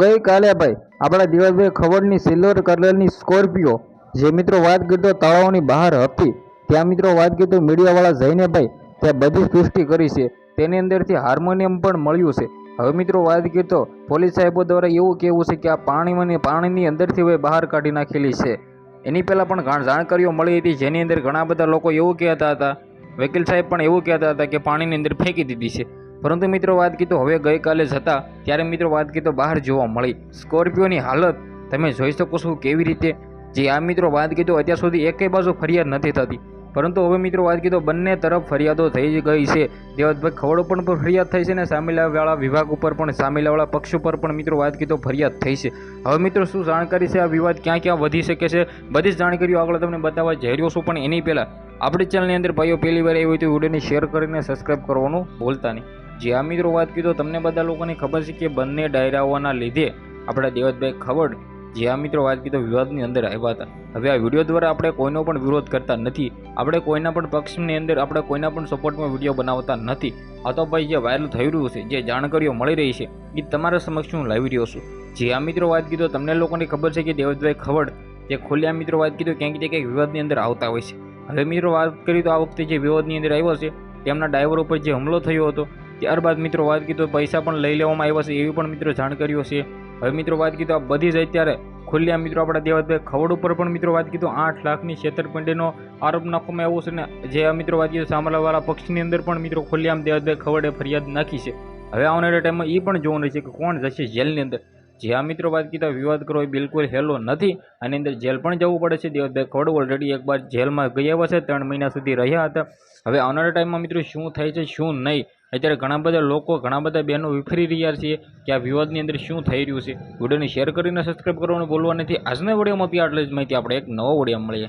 ગઈકાલે ભાઈ, આપણા દિવસભાઈ ખવડની સિલ્વર કલરની સ્કોર્પિયો, જે મિત્રો વાત કરતો તળાવની બહાર હતી, ત્યાં મિત્રો વાત કરતો મીડિયાવાળા જઈને ભાઈ, ત્યાં બધી પુષ્ટિ કરી છે, તેની અંદરથી હાર્મોનિયમ પણ મળ્યું છે. હવે મિત્રો વાત કરતો, પોલીસ સાહેબો દ્વારા એવું કહેવું છે કે આ પાણીમાં પાણીની અંદરથી હવે બહાર કાઢી નાખેલી છે. એની પહેલાં પણ જાણકારીઓ મળી હતી, જેની અંદર ઘણા બધા લોકો એવું કહેતા હતા, વકીલ સાહેબ પણ એવું કહેતા હતા કે પાણીની અંદર ફેંકી દીધી છે. પરંતુ મિત્રો વાત કીધું હવે ગઈકાલે જતા ત્યારે મિત્રો વાત કીધું બહાર જોવા મળી. સ્કોર્પિયોની હાલત તમે જોઈ શકો છો કેવી રીતે જે આ મિત્રો વાત કીધું અત્યાર સુધી એકેય બાજુ ફરિયાદ નથી થતી. પરંતુ હવે મિત્રો વાત કીધો બંને તરફ ફરિયાદો થઈ ગઈ છે. દેવતભાઈ ખવડ ઉપર પણ ફરિયાદ થઈ છે ને સામેલાવાળા વિભાગ ઉપર પણ સામેલાવાળા પક્ષ ઉપર પણ મિત્રો વાત કીધો ફરિયાદ થઈ છે. હવે મિત્રો શું જાણકારી છે? આ વિવાદ ક્યાં ક્યાં વધી શકે છે? બધી જ જાણકારીઓ આગળ તમને બતાવવા જઈ રહ્યો છું, પણ એની પહેલાં આપણી ચેનલની અંદર ભાઈઓ પહેલી વાર એવી હોય તો વિડીયોને શેર કરીને સબસ્ક્રાઈબ કરવાનું ભૂલતા નહીં. જે આ મિત્રો વાત કીધો, તમને બધા લોકોને ખબર છે કે બંને ડાયરાઓના લીધે આપણા દેવતભાઈ ખવડ જે આ મિત્રો વાત કીધો વિવાદની અંદર આવ્યા હતા. હવે આ વીડિયો દ્વારા આપણે કોઈનો પણ વિરોધ કરતા નથી. આપણે કોઈના પણ પક્ષની અંદર, આપણે કોઈના પણ સપોર્ટમાં વીડિયો બનાવતા નથી. આ તો ભાઈ જે વાયરલ થઈ રહ્યું છે, જે જાણકારીઓ મળી રહી છે, એ તમારા સમક્ષ હું લાવી રહ્યો છું. જે આ મિત્રો વાત કીધો, તમને લોકોને ખબર છે કે દેવતભાઈ ખવડ જે ખુલ્લા મિત્રો વાત કીધું, ક્યાંક ને ક્યાંક વિવાદની અંદર આવતા હોય છે. હવે મિત્રો વાત કરી તો આ વખતે જે વિવાદની અંદર આવ્યો છે, તેમના ડ્રાઈવર ઉપર જે હુમલો થયો હતો ત્યારબાદ મિત્રો વાત કીધું પૈસા પણ લઈ લેવામાં આવ્યા છે, એવી પણ મિત્રો જાણકારીઓ છે. હવે મિત્રો વાત કીધું આ બધી જ અત્યારે ખુલ્લા મિત્રો આપણા દેવતભાઈ ખવડ ઉપર પણ મિત્રો વાત કીધું આઠ લાખની છેતરપિંડીનો આરોપ નાખવામાં આવ્યો છે ને જે આ મિત્રો વાત કીધું સામેલાવાળા પક્ષની અંદર પણ મિત્રો ખુલ્લામ દેવતભાઈ ખવડે ફરિયાદ નાખી છે. હવે આવનારા ટાઈમમાં એ પણ જોવાનું છે કે કોણ જશે જેલની અંદર. જે આ મિત્રો વાત કીધા વિવાદ કરો એ બિલકુલ હેલો નથી, આની અંદર જેલ પણ જવું પડે છે. દેવતભાઈ ખવડ ઓલરેડી એકવાર જેલમાં ગયા છે ત્રણ મહિના સુધી રહ્યા હતા. હવે આવનારા ટાઈમમાં મિત્રો શું થાય છે, શું નહીં? અત્યારે ઘણા બધા લોકો, ઘણા બધા બહેનો વિફરી રહ્યા છે કે આ વિવાદની અંદર શું થઈ રહ્યું છે. વિડીયોને શેર કરીને સબસ્ક્રાઈબ કરવાનું ભૂલવા નથી. આજના વિડીયોમાં આટલી જ માહિતી. આપણે એક નવો વીડિયો મળીએ.